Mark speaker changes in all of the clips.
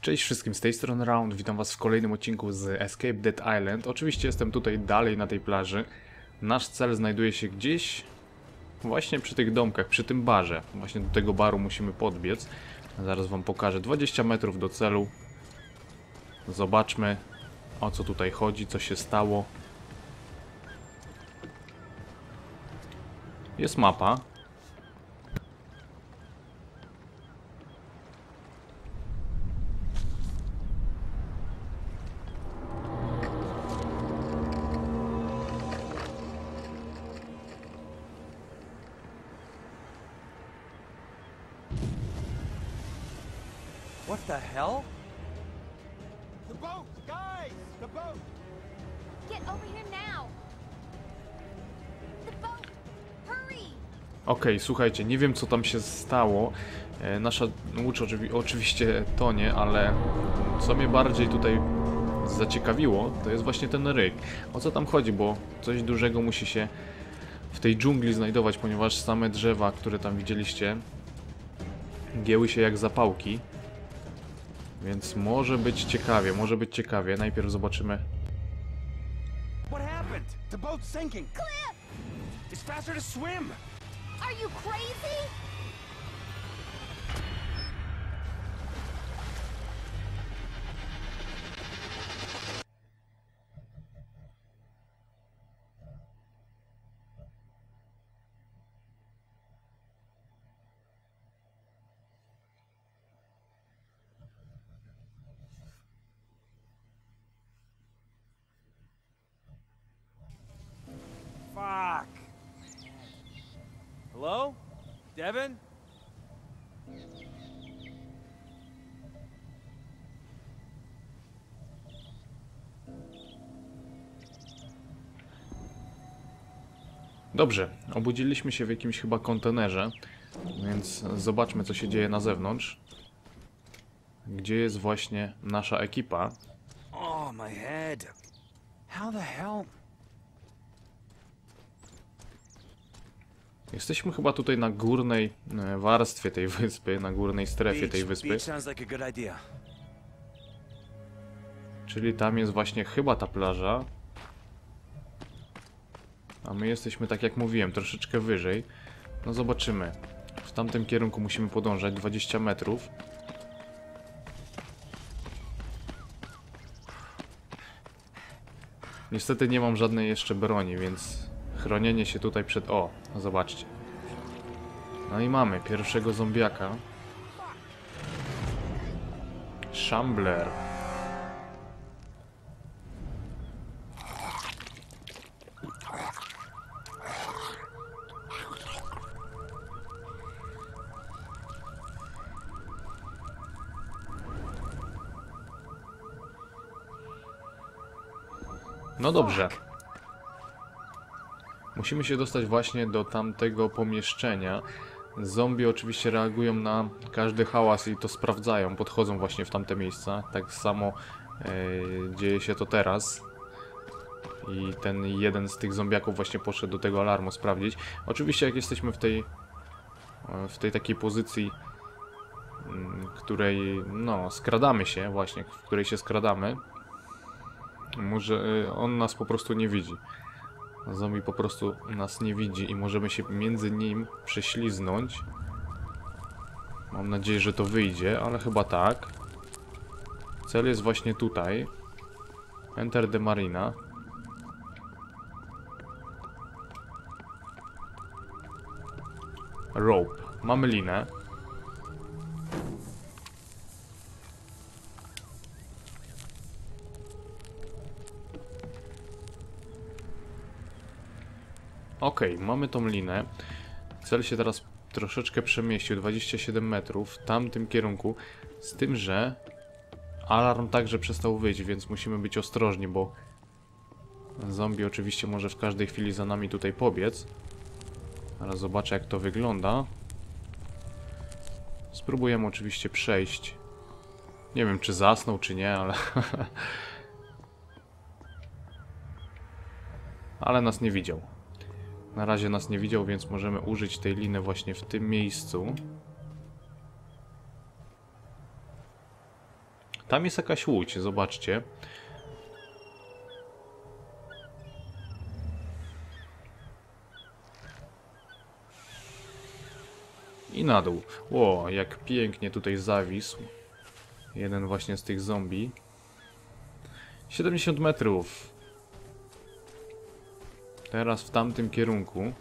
Speaker 1: Cześć wszystkim, z tej strony Round, witam was w kolejnym odcinku z Escape Dead Island. Oczywiście jestem tutaj dalej na tej plaży. Nasz cel znajduje się gdzieś właśnie przy tych domkach, przy tym barze. Właśnie do tego baru musimy podbiec. Zaraz wam pokażę. 20 metrów do celu. Zobaczmy o co tutaj chodzi, co się stało. Jest mapa.
Speaker 2: What the hell?
Speaker 3: The boat! Guys! The boat!
Speaker 4: Get over here now! The boat! Hurry!
Speaker 1: Okej, słuchajcie, nie wiem co tam się stało. E, nasza łódź oczywi oczywiście tonie, ale co mnie bardziej tutaj zaciekawiło, to jest właśnie ten ryk. O co tam chodzi, bo coś dużego musi się w tej dżungli znajdować, ponieważ same drzewa, które tam widzieliście, gieły się jak zapałki. Więc może być ciekawie, może być ciekawie. Najpierw zobaczymy.
Speaker 2: What happened?
Speaker 3: The boat's sinking!
Speaker 4: Cliff!
Speaker 2: It's faster to swim.
Speaker 4: Are you crazy?
Speaker 2: Hello? Devin?
Speaker 1: Dobrze, obudziliśmy się w jakimś chyba kontenerze, więc zobaczmy co się dzieje na zewnątrz. Gdzie jest właśnie nasza ekipa?
Speaker 2: Oh, my head. How the hell?
Speaker 1: Jesteśmy chyba tutaj na górnej e, warstwie tej wyspy, na górnej strefie tej wyspy, czyli tam jest właśnie chyba ta plaża. A my jesteśmy, tak jak mówiłem, troszeczkę wyżej. No zobaczymy. W tamtym kierunku musimy podążać 20 metrów. Niestety nie mam żadnej jeszcze broni, więc chronienie się tutaj przed... O, zobaczcie. No i mamy pierwszego zombiaka. Shambler. No dobrze. Musimy się dostać właśnie do tamtego pomieszczenia. Zombie oczywiście reagują na każdy hałas i to sprawdzają, podchodzą właśnie w tamte miejsca. Tak samo e, dzieje się to teraz. I ten jeden z tych zombiaków właśnie poszedł do tego alarmu sprawdzić. Oczywiście jak jesteśmy w tej e, w tej takiej pozycji, mm, której no skradamy się właśnie, w której się skradamy, może y, on nas po prostu nie widzi. Zombie po prostu nas nie widzi i możemy się między nim prześliznąć. Mam nadzieję, że to wyjdzie, ale chyba tak. Cel jest właśnie tutaj. Enter the marina. Rope. Mamy linę. Okej, mamy tą linę. Cel się teraz troszeczkę przemieścił, 27 metrów w tamtym kierunku, z tym, że alarm także przestał wyjść, więc musimy być ostrożni, bo zombie oczywiście może w każdej chwili za nami tutaj pobiec. Teraz zobaczę jak to wygląda. Spróbujemy oczywiście przejść. Nie wiem czy zasnął czy nie, ale... ale nas nie widział. Na razie nas nie widział, więc możemy użyć tej liny właśnie w tym miejscu. Tam jest jakaś łódź, zobaczcie. I na dół. Ło, jak pięknie tutaj zawisł. Jeden właśnie z tych zombie. 70 metrów. Teraz w tamtym kierunku.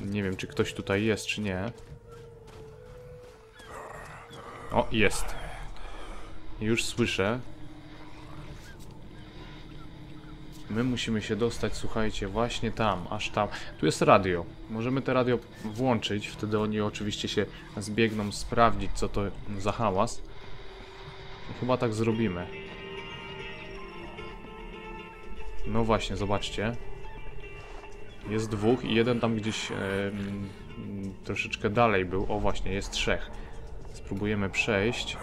Speaker 1: Nie wiem, czy ktoś tutaj jest, czy nie. O, jest. Już słyszę. My musimy się dostać, słuchajcie, właśnie tam, aż tam. Tu jest radio. Możemy te radio włączyć, wtedy oni oczywiście się zbiegną sprawdzić, co to za hałas. Chyba tak zrobimy. No właśnie, zobaczcie. Jest dwóch i jeden tam gdzieś troszeczkę dalej był. O właśnie, jest trzech. Spróbujemy przejść.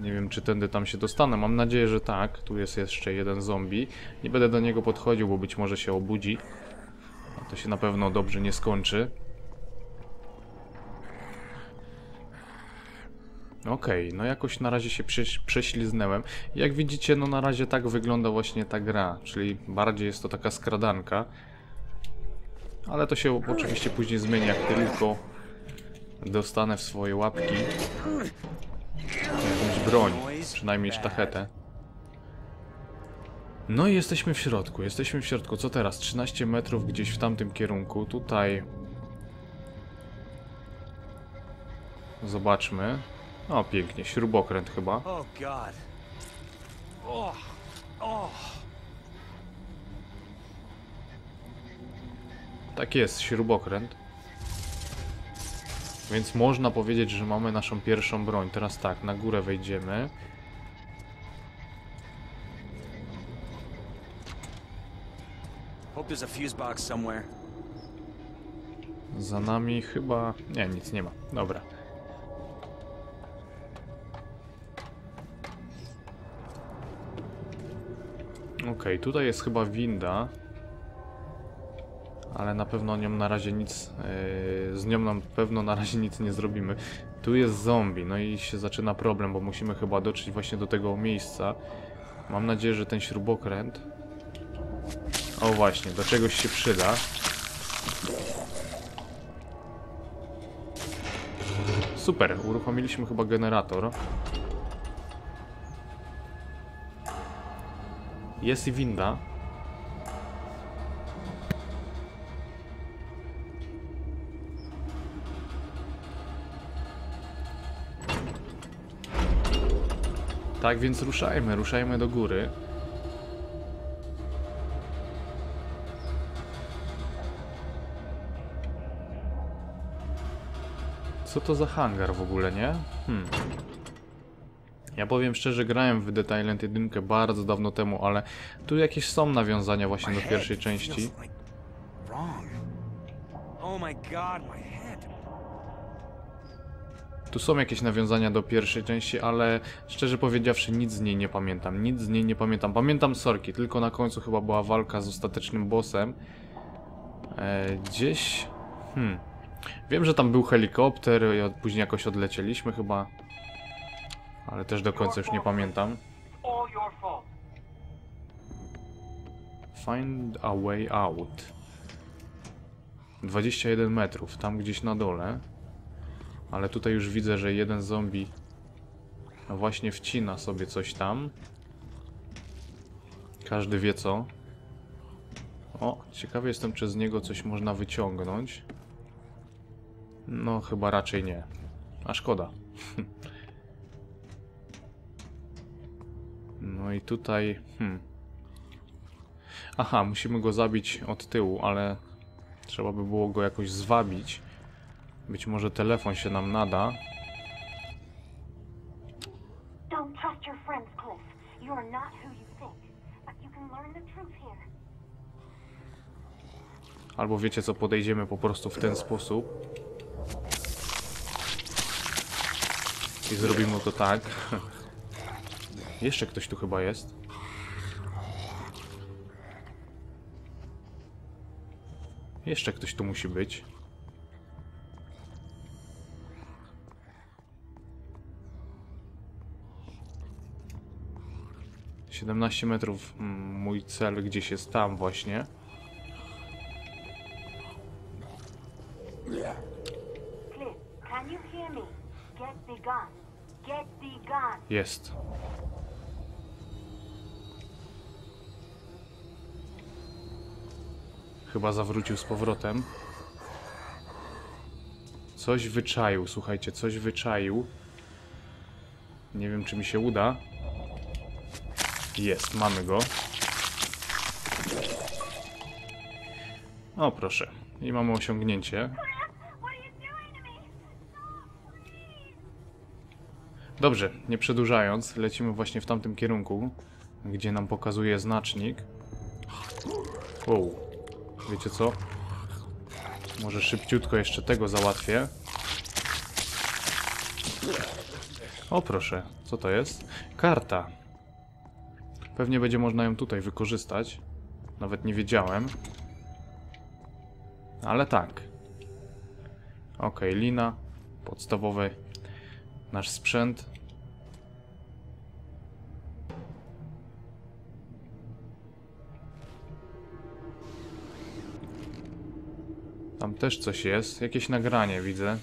Speaker 1: Nie wiem, czy tędy tam się dostanę. Mam nadzieję, że tak. Tu jest jeszcze jeden zombie. Nie będę do niego podchodził, bo być może się obudzi. A to się na pewno dobrze nie skończy. Okej, no jakoś na razie się prześ- prześliznęłem. Jak widzicie, no na razie tak wygląda właśnie ta gra, czyli bardziej jest to taka skradanka. Ale to się oczywiście później zmieni, jak tylko dostanę w swoje łapki jakąś broń, przynajmniej sztachetę. No i jesteśmy w środku, jesteśmy w środku. Co teraz? 13 metrów gdzieś w tamtym kierunku. Tutaj... Zobaczmy. O, pięknie, śrubokręt chyba.
Speaker 2: Oh God. Oh. Oh.
Speaker 1: Tak jest, śrubokręt. Więc można powiedzieć, że mamy naszą pierwszą broń. Teraz tak, na górę wejdziemy. Za nami chyba... Nie, nic nie ma. Dobra. Okej, tutaj jest chyba winda. Ale na pewno nią na razie nic... Yy, z nią na pewno na razie nic nie zrobimy. Tu jest zombie, no i się zaczyna problem, bo musimy chyba dotrzeć właśnie do tego miejsca. Mam nadzieję, że ten śrubokręt... O właśnie, do czegoś się przyda. Super, uruchomiliśmy chyba generator. Jest i winda. Tak więc ruszajmy, ruszajmy do góry. Co to za hangar w ogóle, nie? Hmm. Ja powiem szczerze, grałem w Dead Island 1 bardzo dawno temu, ale tu jakieś są nawiązania właśnie do pierwszej części.
Speaker 2: Oh.
Speaker 1: Tu są jakieś nawiązania do pierwszej części, ale szczerze powiedziawszy nic z niej nie pamiętam. Nic z niej nie pamiętam. Pamiętam sorki, tylko na końcu chyba była walka z ostatecznym bossem. E, gdzieś... Hmm. Wiem, że tam był helikopter i później jakoś odlecieliśmy chyba. Ale też do końca już nie pamiętam. Find a way out. 21 metrów, tam gdzieś na dole. Ale tutaj już widzę, że jeden zombie właśnie wcina sobie coś tam. Każdy wie co. O, ciekawy jestem, czy z niego coś można wyciągnąć. No, chyba raczej nie. A szkoda. No i tutaj... Hmm. Aha, musimy go zabić od tyłu, ale trzeba by było go jakoś zwabić. Być może telefon się nam nada. Albo wiecie co, podejdziemy po prostu w ten sposób. I zrobimy to tak. Jeszcze ktoś tu chyba jest. Jeszcze ktoś tu musi być. Siedemnaście metrów. Mój cel gdzieś jest tam właśnie. Jest. Chyba zawrócił z powrotem. Coś wyczaił, słuchajcie, coś wyczaił. Nie wiem, czy mi się uda. Jest, mamy go. O, proszę. I mamy osiągnięcie. Dobrze, nie przedłużając, lecimy właśnie w tamtym kierunku, gdzie nam pokazuje znacznik. Wow. Wiecie co? Może szybciutko jeszcze tego załatwię. O proszę, co to jest? Karta. Pewnie będzie można ją tutaj wykorzystać. Nawet nie wiedziałem. Ale tak. Ok, lina. Podstawowy nasz sprzęt. Tam też coś jest. Jakieś nagranie widzę.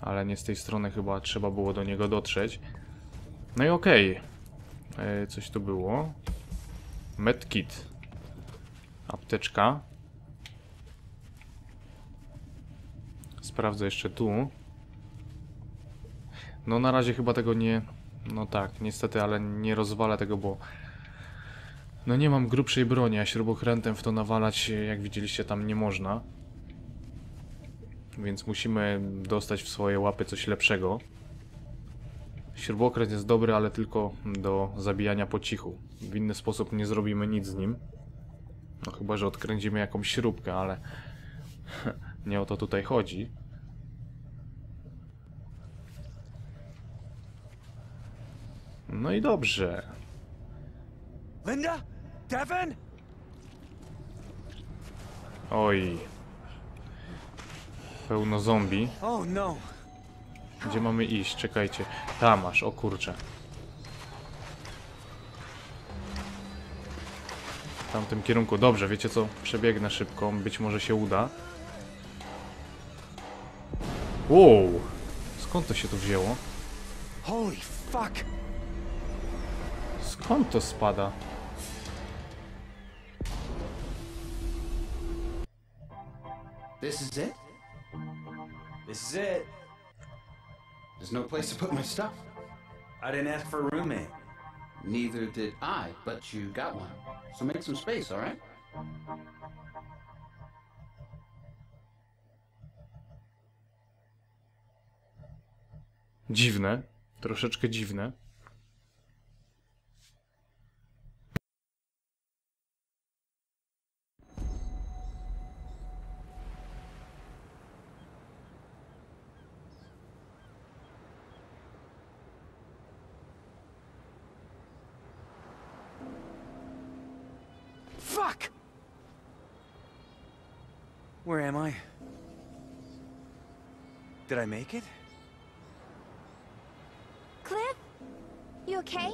Speaker 1: Ale nie z tej strony chyba trzeba było do niego dotrzeć. No i okej. E, Coś tu było. Medkit. Apteczka. Sprawdzę jeszcze tu. No na razie chyba tego nie... No tak, niestety, ale nie rozwalę tego, bo... No nie mam grubszej broni, a śrubokrętem w to nawalać, jak widzieliście, tam nie można. Więc musimy dostać w swoje łapy coś lepszego. Śrubokręt jest dobry, ale tylko do zabijania po cichu. W inny sposób nie zrobimy nic z nim. No chyba, że odkręcimy jakąś śrubkę, ale... nie o to tutaj chodzi. No i dobrze.
Speaker 2: Linda? Devin?
Speaker 1: Oj. Pełno zombie.
Speaker 2: Oh no.
Speaker 1: Gdzie mamy iść? Czekajcie. Tam masz, o kurczę. W tamtym kierunku. Dobrze, wiecie co? Przebiegnę szybko. Być może się uda. Wow! Skąd to się tu wzięło?
Speaker 2: Holy fuck.
Speaker 1: Skąd to spada?
Speaker 5: This is it?
Speaker 2: This is it.
Speaker 5: There's no place to put my stuff.
Speaker 2: I didn't ask for a roommate.
Speaker 5: Neither did I, but you got one. So make some space, all right?
Speaker 1: Dziwne. Troszeczkę dziwne.
Speaker 2: Did I make it?
Speaker 4: Cliff? You okay?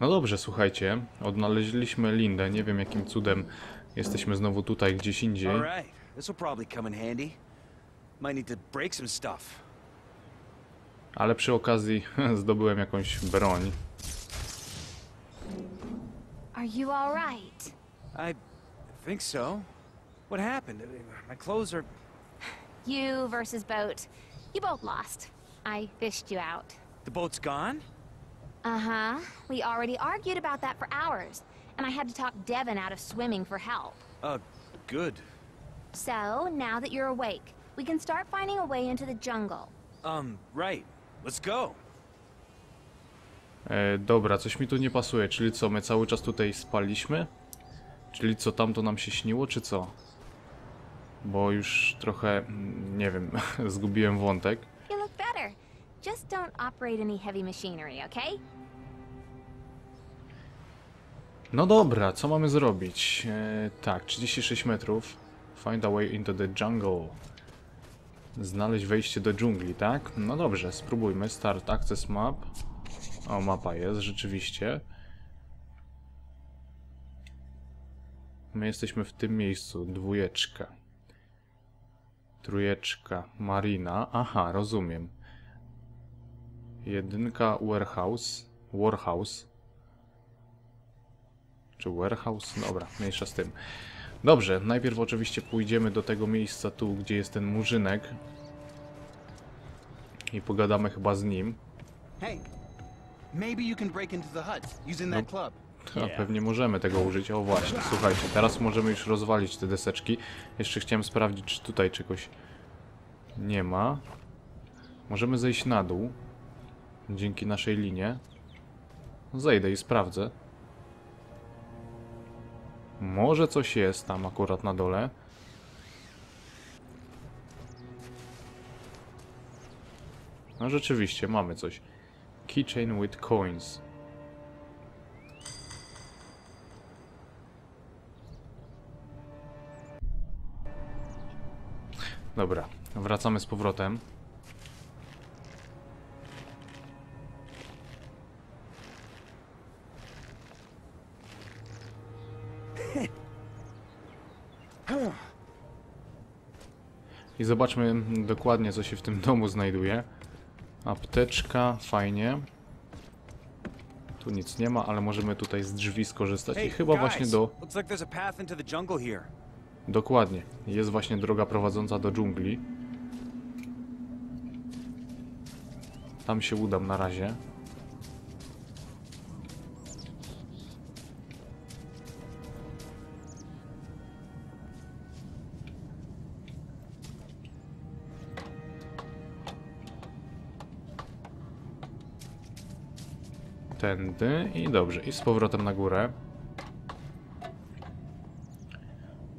Speaker 1: No dobrze, słuchajcie. Odnaleźliśmy Lindę. Nie wiem jakim cudem jesteśmy znowu tutaj, gdzieś indziej.
Speaker 2: Alright. This will probably come in handy. Might need to break some stuff.
Speaker 1: Ale przy okazji zdobyłem jakąś broń.
Speaker 4: Are you alright?
Speaker 2: I think so. What happened? My clothes are.
Speaker 4: You versus boat. You both lost. I fished you out.
Speaker 2: The boat's gone?
Speaker 4: Uh-huh. We already argued about that for hours, and I had to talk Devin out of swimming for help.
Speaker 2: Uh, good.
Speaker 4: So, now that you're awake, we can start finding a way into the jungle.
Speaker 2: Um, right. Let's go.
Speaker 1: E, dobra, coś mi tu nie pasuje. Czyli co, my cały czas tutaj spaliśmy? Czyli co, tamto nam się śniło, czy co? Bo już trochę, mm, nie wiem, zgubiłem wątek.
Speaker 4: You look better. Just don't operate any heavy machinery, okay?
Speaker 1: No dobra, co mamy zrobić? E, tak, 36 metrów. Find a way into the jungle. Znaleźć wejście do dżungli, tak? No dobrze, spróbujmy. Start access map. O, mapa jest, rzeczywiście. My jesteśmy w tym miejscu. Dwójeczka. Trójeczka. Marina. Aha, rozumiem. Jedynka warehouse. Warehouse. Czy warehouse? Dobra, mniejsza z tym. Dobrze, najpierw oczywiście pójdziemy do tego miejsca tu, gdzie jest ten murzynek. I pogadamy chyba z nim.
Speaker 3: Hey, maybe you can break into the hut using that club.
Speaker 1: A pewnie możemy tego użyć. O właśnie, słuchajcie, teraz możemy już rozwalić te deseczki. Jeszcze chciałem sprawdzić, czy tutaj czegoś nie ma. Możemy zejść na dół. Dzięki naszej linie. Zejdę i sprawdzę. Może coś jest tam akurat na dole. No rzeczywiście, mamy coś. Keychain with coins. Dobra, wracamy z powrotem. I zobaczmy dokładnie, co się w tym domu znajduje. Apteczka, fajnie. Tu nic nie ma, ale możemy tutaj z drzwi skorzystać. I chyba właśnie do... Dokładnie. Jest właśnie droga prowadząca do dżungli. Tam się udam na razie. Tędy i dobrze. I z powrotem na górę.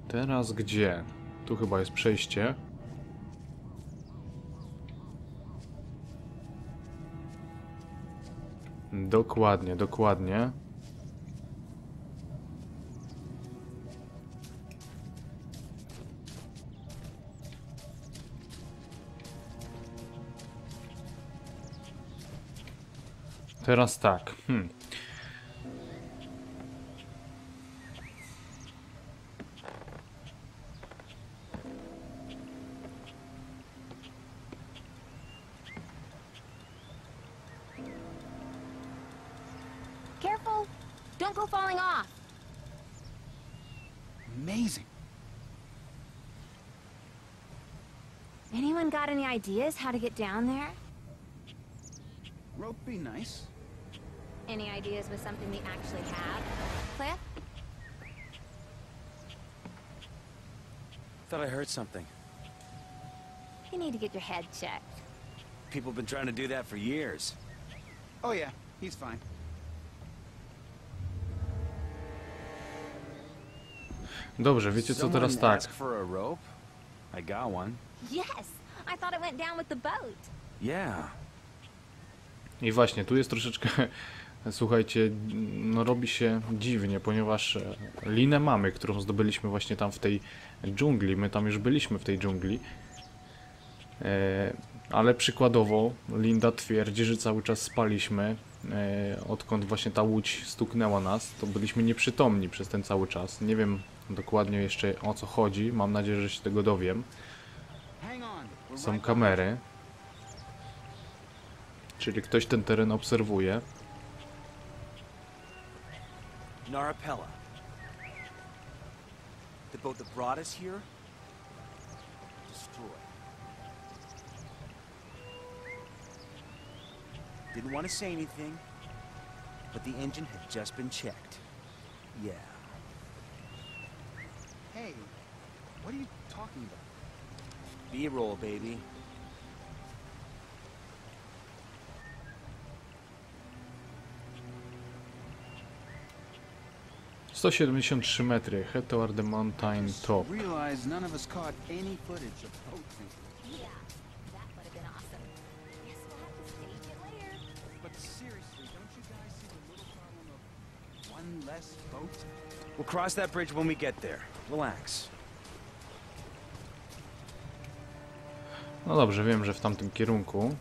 Speaker 1: Teraz gdzie? Tu chyba jest przejście. Dokładnie, dokładnie. Teraz tak. Hmm.
Speaker 4: Careful! Don't go falling off!
Speaker 3: Amazing.
Speaker 4: Anyone got any ideas how to get down there?
Speaker 3: Rope be nice.
Speaker 4: Any ideas with something we actually have? Cliff?
Speaker 2: Thought I heard something.
Speaker 4: You need to get your head checked.
Speaker 2: People have been trying to do that for years.
Speaker 3: Oh yeah, he's fine.
Speaker 1: Dobrze, wiecie co teraz
Speaker 2: Someone
Speaker 1: tak.
Speaker 2: asked for a rope? I got one.
Speaker 4: Yes! I thought it went down with the boat.
Speaker 2: Yeah.
Speaker 1: I właśnie, tu jest troszeczkę, słuchajcie, no robi się dziwnie, ponieważ e, linę mamy, którą zdobyliśmy właśnie tam w tej dżungli. My tam już byliśmy w tej dżungli. E, ale przykładowo Linda twierdzi, że cały czas spaliśmy. E, odkąd właśnie ta łódź stuknęła nas, to byliśmy nieprzytomni przez ten cały czas. Nie wiem dokładnie jeszcze o co chodzi. Mam nadzieję, że się tego dowiem. Są kamery. Czyli ktoś ten teren obserwuje.
Speaker 2: Narapella. The boat that brought us here? Destroyed. Didn't want to say anything, but the engine had just been checked. Yeah.
Speaker 3: Hey, what are you talking about?
Speaker 2: B-roll, baby.
Speaker 1: 173 metry. Head toward the mountain top.
Speaker 4: We'll
Speaker 2: cross that bridge when we get there. Relax.
Speaker 1: No dobrze, wiem, że w tamtym kierunku.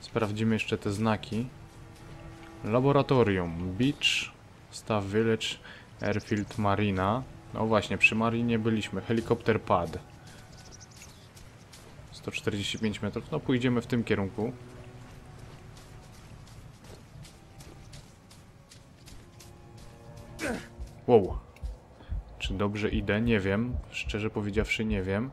Speaker 1: Sprawdzimy jeszcze te znaki. Laboratorium, beach, Staff Village, Airfield Marina. No właśnie, przy Marinie byliśmy. Helikopter pad. 145 metrów. No pójdziemy w tym kierunku. Wow. Czy dobrze idę? Nie wiem. Szczerze powiedziawszy, nie wiem.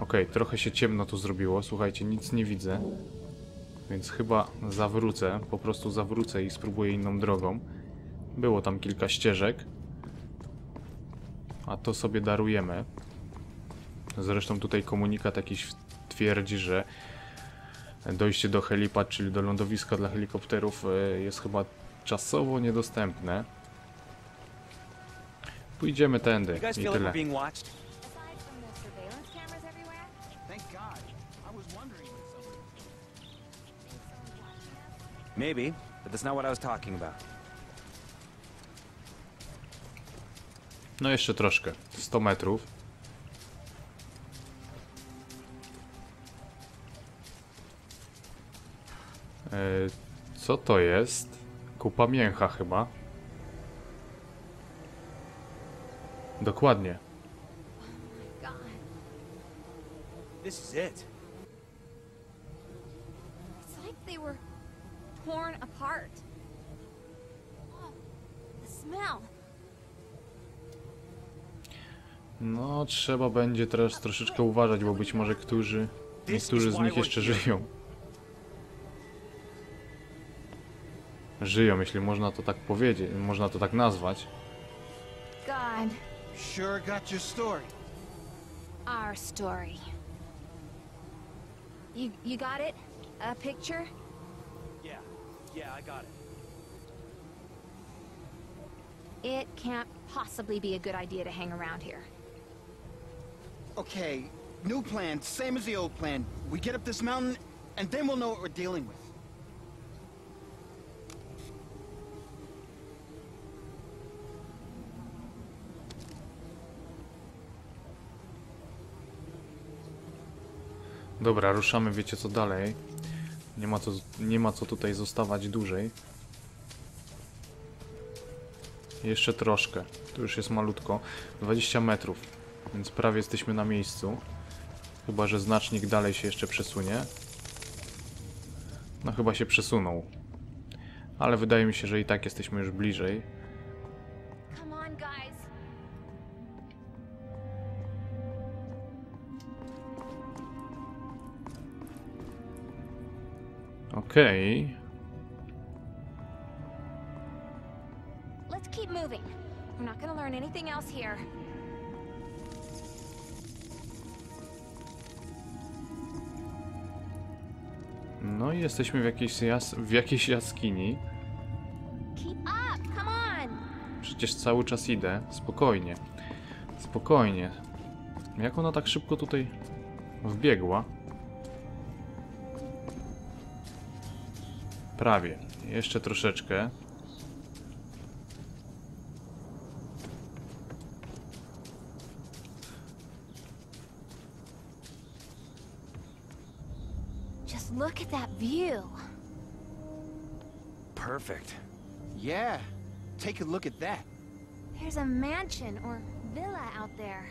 Speaker 1: Okej, trochę się ciemno tu zrobiło. Słuchajcie, nic nie widzę. Więc chyba zawrócę. Po prostu zawrócę i spróbuję inną drogą. Było tam kilka ścieżek. A to sobie darujemy. Zresztą tutaj komunikat jakiś twierdzi, że dojście do helipad, czyli do lądowiska dla helikopterów e, jest chyba czasowo niedostępne. Pójdziemy tędy i tyle.
Speaker 2: Maybe, but that's not what I was talking about.
Speaker 1: No jeszcze troszkę. 100 metrów. E, co to jest? Kupa mięcha chyba. Dokładnie.
Speaker 4: God.
Speaker 2: This is it.
Speaker 4: It's like they were torn apart. Oh, the smell.
Speaker 1: No, trzeba będzie teraz troszeczkę uważać, bo być może którzy, niektórzy z nich jeszcze żyją. Żyją, jeśli można to tak powiedzieć, można to tak nazwać.
Speaker 4: God,
Speaker 3: Sure got your story.
Speaker 4: our story. You you got it? A picture?
Speaker 2: Yeah, yeah, I got it.
Speaker 4: It can't possibly be a good idea to hang around here.
Speaker 3: Okay, new plan, same as the old plan. We get up this mountain, and then we'll know what we're dealing with.
Speaker 1: Dobra, ruszamy, wiecie co dalej. Nie ma co, nie ma co tutaj zostawać dłużej. Jeszcze troszkę. Tu już jest malutko. 20 metrów. Więc prawie jesteśmy na miejscu. Chyba, że znacznik dalej się jeszcze przesunie. No chyba się przesunął. Ale wydaje mi się, że i tak jesteśmy już bliżej. Okej.
Speaker 4: Let's keep moving. We're not gonna learn anything else here.
Speaker 1: No i jesteśmy w jakiejś, jas w jakiejś jaskini. Przecież cały czas idę. Spokojnie. Spokojnie. Jak ona tak szybko tutaj wbiegła? Prawie. Jeszcze troszeczkę.
Speaker 4: Just look at that view.
Speaker 2: Perfect.
Speaker 3: Yeah, take a look at that.
Speaker 4: There's a mansion or villa out there.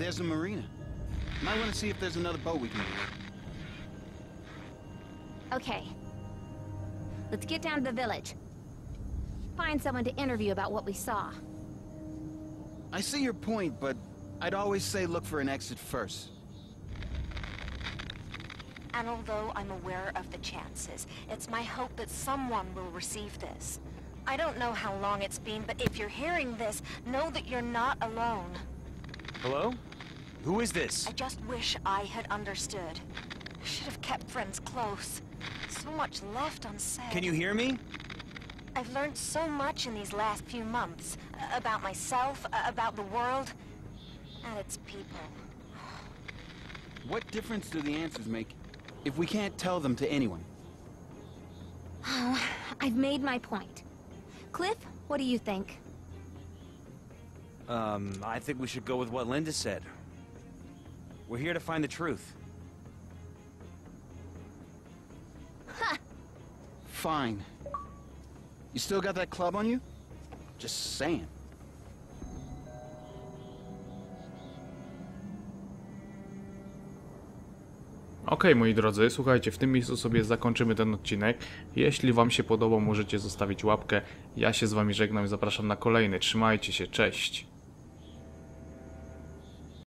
Speaker 3: And there's the marina. Might want to see if there's another boat we can use.
Speaker 4: Okay. Let's get down to the village. Find someone to interview about what we saw.
Speaker 3: I see your point, but I'd always say look for an exit first.
Speaker 6: And although I'm aware of the chances, it's my hope that someone will receive this. I don't know how long it's been, but if you're hearing this, know that you're not alone.
Speaker 2: Hello? Who is this?
Speaker 6: I just wish I had understood. I should have kept friends close. So much left unsaid.
Speaker 2: Can you hear me?
Speaker 6: I've learned so much in these last few months. uh, About myself, uh, about the world, and its people.
Speaker 3: What difference do the answers make if we can't tell them to anyone?
Speaker 4: Oh, I've made my point. Cliff, what do you think?
Speaker 2: Um, I think we should go with what Linda said. We're here to find the truth.
Speaker 3: Fine. You still got that club on you? Just saying.
Speaker 1: Okej, moi drodzy, słuchajcie, w tym miejscu sobie zakończymy ten odcinek. Jeśli Wam się podobał, możecie zostawić łapkę. Ja się z Wami żegnam i zapraszam na kolejny. Trzymajcie się, cześć.